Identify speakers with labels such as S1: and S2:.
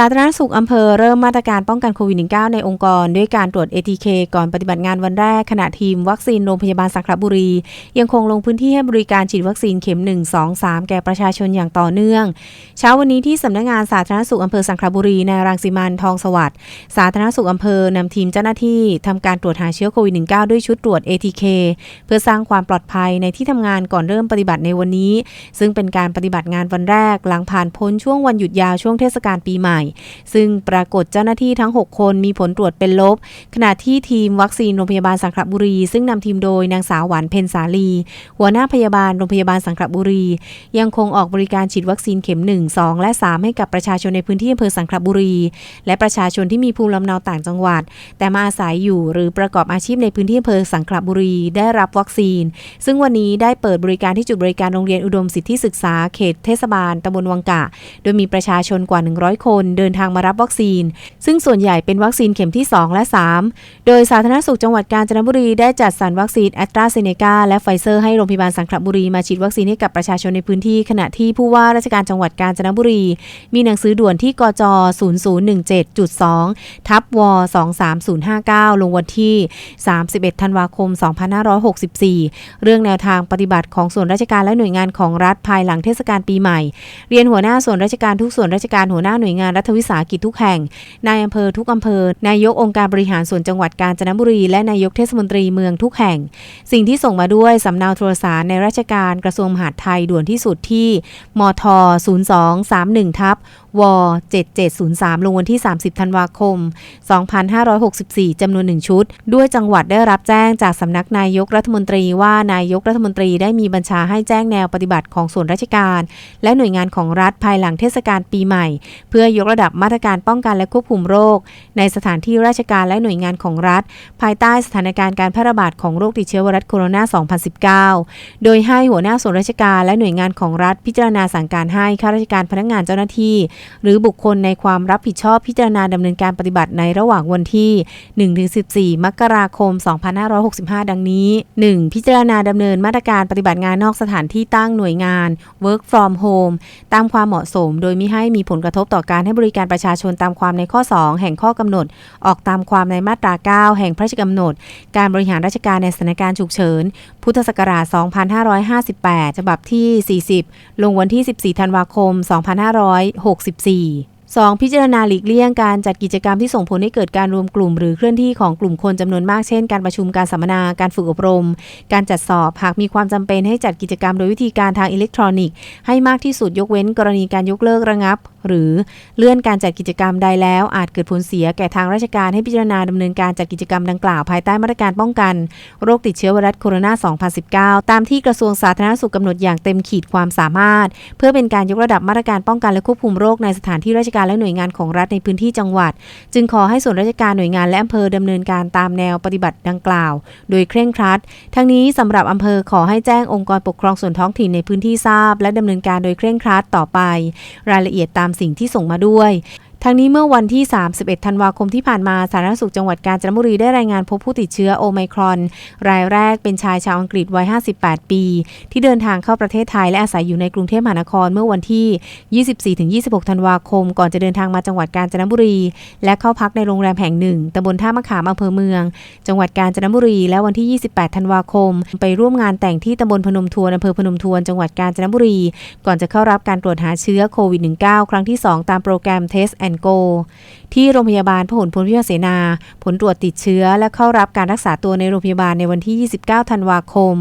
S1: สาธารณสุขอำเภอเริ่มมาตรการป้องกันโควิด -19 ในองค์กร ด้วยการตรวจ ATK ก่อนปฏิบัติงานวันแรก ขณะทีมวัคซีนโรงพยาบาลสังขละบุรี ยังคงลงพื้นที่ให้บริการฉีดวัคซีนเข็ม 1 2 3 แก่ประชาชนอย่างต่อเนื่อง เช้าวันนี้ที่สำนักงานสาธารณสุขอำเภอสังขละบุรีในรังสิมันทองสวัสดิ์สาธารณสุขอำเภอนำทีมเจ้าหน้าที่ทำการตรวจหาเชื้อโควิด -19 ด้วยชุดตรวจ ATK เพื่อสร้างความปลอดภัยในที่ทำงานก่อนเริ่มปฏิบัติในวันนี้ ซึ่งเป็นการปฏิบัติงานวันแรก หลังผ่านพ้นช่วงวันหยุดยาวช่วงเทศกาลปีใหม่ซึ่งปรากฏเจ้าหน้าที่ทั้ง 6 คนมีผลตรวจเป็นลบ ขณะที่ทีมวัคซีนโรงพยาบาลสังขบุรี ซึ่งนำทีมโดยนางสาวหวานเพนสาลี หัวหน้าพยาบาลโรงพยาบาลสังขบุรี ยังคงออกบริการฉีดวัคซีนเข็ม 1 2 และ 3 ให้กับประชาชนในพื้นที่อำเภอสังขบุรี และประชาชนที่มีภูมิลำเนาต่างจังหวัด แต่มาอาศัยอยู่หรือประกอบอาชีพในพื้นที่อำเภอสังขบุรีได้รับวัคซีน ซึ่งวันนี้ได้เปิดบริการที่จุดบริการโรงเรียนอุดมสิทธิศึกษาเขตเทศบาลตำบลวังกะ โดยมีประชาชนกว่า 100 คนเดินทางมารับวัคซีน ซึ่งส่วนใหญ่เป็นวัคซีนเข็มที่ 2 และ 3 โดยสาธารณสุขจังหวัดกาญจนบุรีได้จัดสรรวัคซีนแอสตราเซเนกาและไฟเซอร์ให้โรงพยาบาลสังขละบุรีมาฉีดวัคซีนให้กับประชาชนในพื้นที่ ขณะที่ผู้ว่าราชการจังหวัดกาญจนบุรี มีหนังสือด่วนที่กจ0017.2ทับว23059 ลงวันที่ 31 ธันวาคม 2564 เรื่องแนวทางปฏิบัติของส่วนราชการและหน่วยงานของรัฐภายหลังเทศกาลปีใหม่ เรียนหัวหน้าส่วนราชการทุกส่วนราชการหัวหน้าหน่วยงานรัฐวิสาหกิจทุกแห่ง นายอำเภอทุกอำเภอ นายกองค์การบริหารส่วนจังหวัดกาญจนบุรี และนายกเทศมนตรีเมืองทุกแห่ง สิ่งที่ส่งมาด้วยสำเนาโทรสารในราชการกระทรวงมหาดไทยด่วนที่สุดที่ มท 0231ทับว7703 ลงวันที่ 30 ธันวาคม 2564 จำนวน 1 ชุด ด้วยจังหวัดได้รับแจ้งจากสำนักนายกรัฐมนตรีว่านายกรัฐมนตรีได้มีบัญชาให้แจ้งแนวปฏิบัติของส่วนราชการ และหน่วยงานของรัฐภายหลังเทศกาลปีใหม่ เพื่อยกระดับมาตรการป้องกันและควบคุมโรค ในสถานที่ราชการและหน่วยงานของรัฐ ภายใต้สถานการณ์การแพร่ระบาดของโรคติดเชื้อไวรัสโคโรนา 2019 โดยให้หัวหน้าส่วนราชการและหน่วยงานของรัฐพิจารณาสั่งการให้ข้าราชการพนักงานเจ้าหน้าที่หรือบุคคลในความรับผิดชอบพิจารณาดำเนินการปฏิบัติในระหว่างวันที่ 1-14 มกราคม 2565 ดังนี้ 1. พิจารณาดำเนินมาตรการปฏิบัติงานนอกสถานที่ตั้งหน่วยงาน work from home ตามความเหมาะสม โดยมิให้มีผลกระทบต่อการให้บริการประชาชนตามความในข้อ 2 แห่งข้อกำหนด ออกตามความในมาตรา 9 แห่งพระราชกำหนด การบริหารราชการในสถานการณ์ฉุกเฉิน พุทธศักราช 2558 ฉบับที่ 40 ลงวันที่ 14 ธันวาคม 2566 2564 2. พิจารณาหลีกเลี่ยงการจัดกิจกรรมที่ส่งผลให้เกิดการรวมกลุ่ม หรือเคลื่อนที่ของกลุ่มคนจำนวนมากเช่น การประชุมการสัมมนาการฝึกอบรม การจัดสอบหากมีความจำเป็นให้จัดกิจกรรมโดยวิธีการทางอิเล็กทรอนิกส์ให้มากที่สุดยกเว้นกรณีการยกเลิกระงับ หรือเลื่อนการจัดกิจกรรมใดแล้ว อาจเกิดผลเสียแก่ทางราชการให้พิจารณาดำเนินการจัดกิจกรรมดังกล่าวภายใต้มาตรการป้องกัน โรคติดเชื้อไวรัสโคโรนา 2019 ตามที่กระทรวงสาธารณสุขกำหนดอย่างเต็มขีดความสามารถ เพื่อเป็นการยกระดับมาตรการป้องกันและควบคุมโรคในสถานที่ราชการและหน่วยงานของรัฐในพื้นที่จังหวัด จึงขอให้ส่วนราชการหน่วยงานและอำเภอดำเนินการตามแนวปฏิบัติดังกล่าว โดยเคร่งครัด ทั้งนี้สำหรับอำเภอขอให้แจ้งองค์กรปกครองส่วนท้องถิ่นในพื้นที่ทราบ และดำเนินการโดยเคร่งครัดต่อไป รายละเอียดตามสิ่งที่ส่งมาด้วย ทั้งนี้เมื่อวันที่ 31 ธันวาคมที่ผ่านมา สาธารณสุขจังหวัดกาญจนบุรีได้รายงานพบผู้ติดเชื้อโอไมครอน รายแรกเป็นชายชาวอังกฤษวัย 58 ปี ที่เดินทางเข้าประเทศไทยและอาศัยอยู่ในกรุงเทพมหานครเมื่อวันที่ 24-26 ธันวาคม ก่อนจะเดินทางมาจังหวัดกาญจนบุรี และเข้าพักในโรงแรมแห่งหนึ่งตำบลท่ามะขามอำเภอเมือง จังหวัดกาญจนบุรี และวันที่ 28 ธันวาคม ไปร่วมงานแต่งที่ตำบลพนมทวนอำเภอพนมทวน จังหวัดกาญจนบุรี ก่อนจะเข้ารับการตรวจหาเชื้อโควิด -19 ครั้งที่ 2 ตามโปรแกรม Test and Go ที่โรงพยาบาลพหลพลพิพเสนา ผลตรวจติดเชื้อและเข้ารับการรักษาตัวในโรงพยาบาลในวันที่ 29 ธันวาคม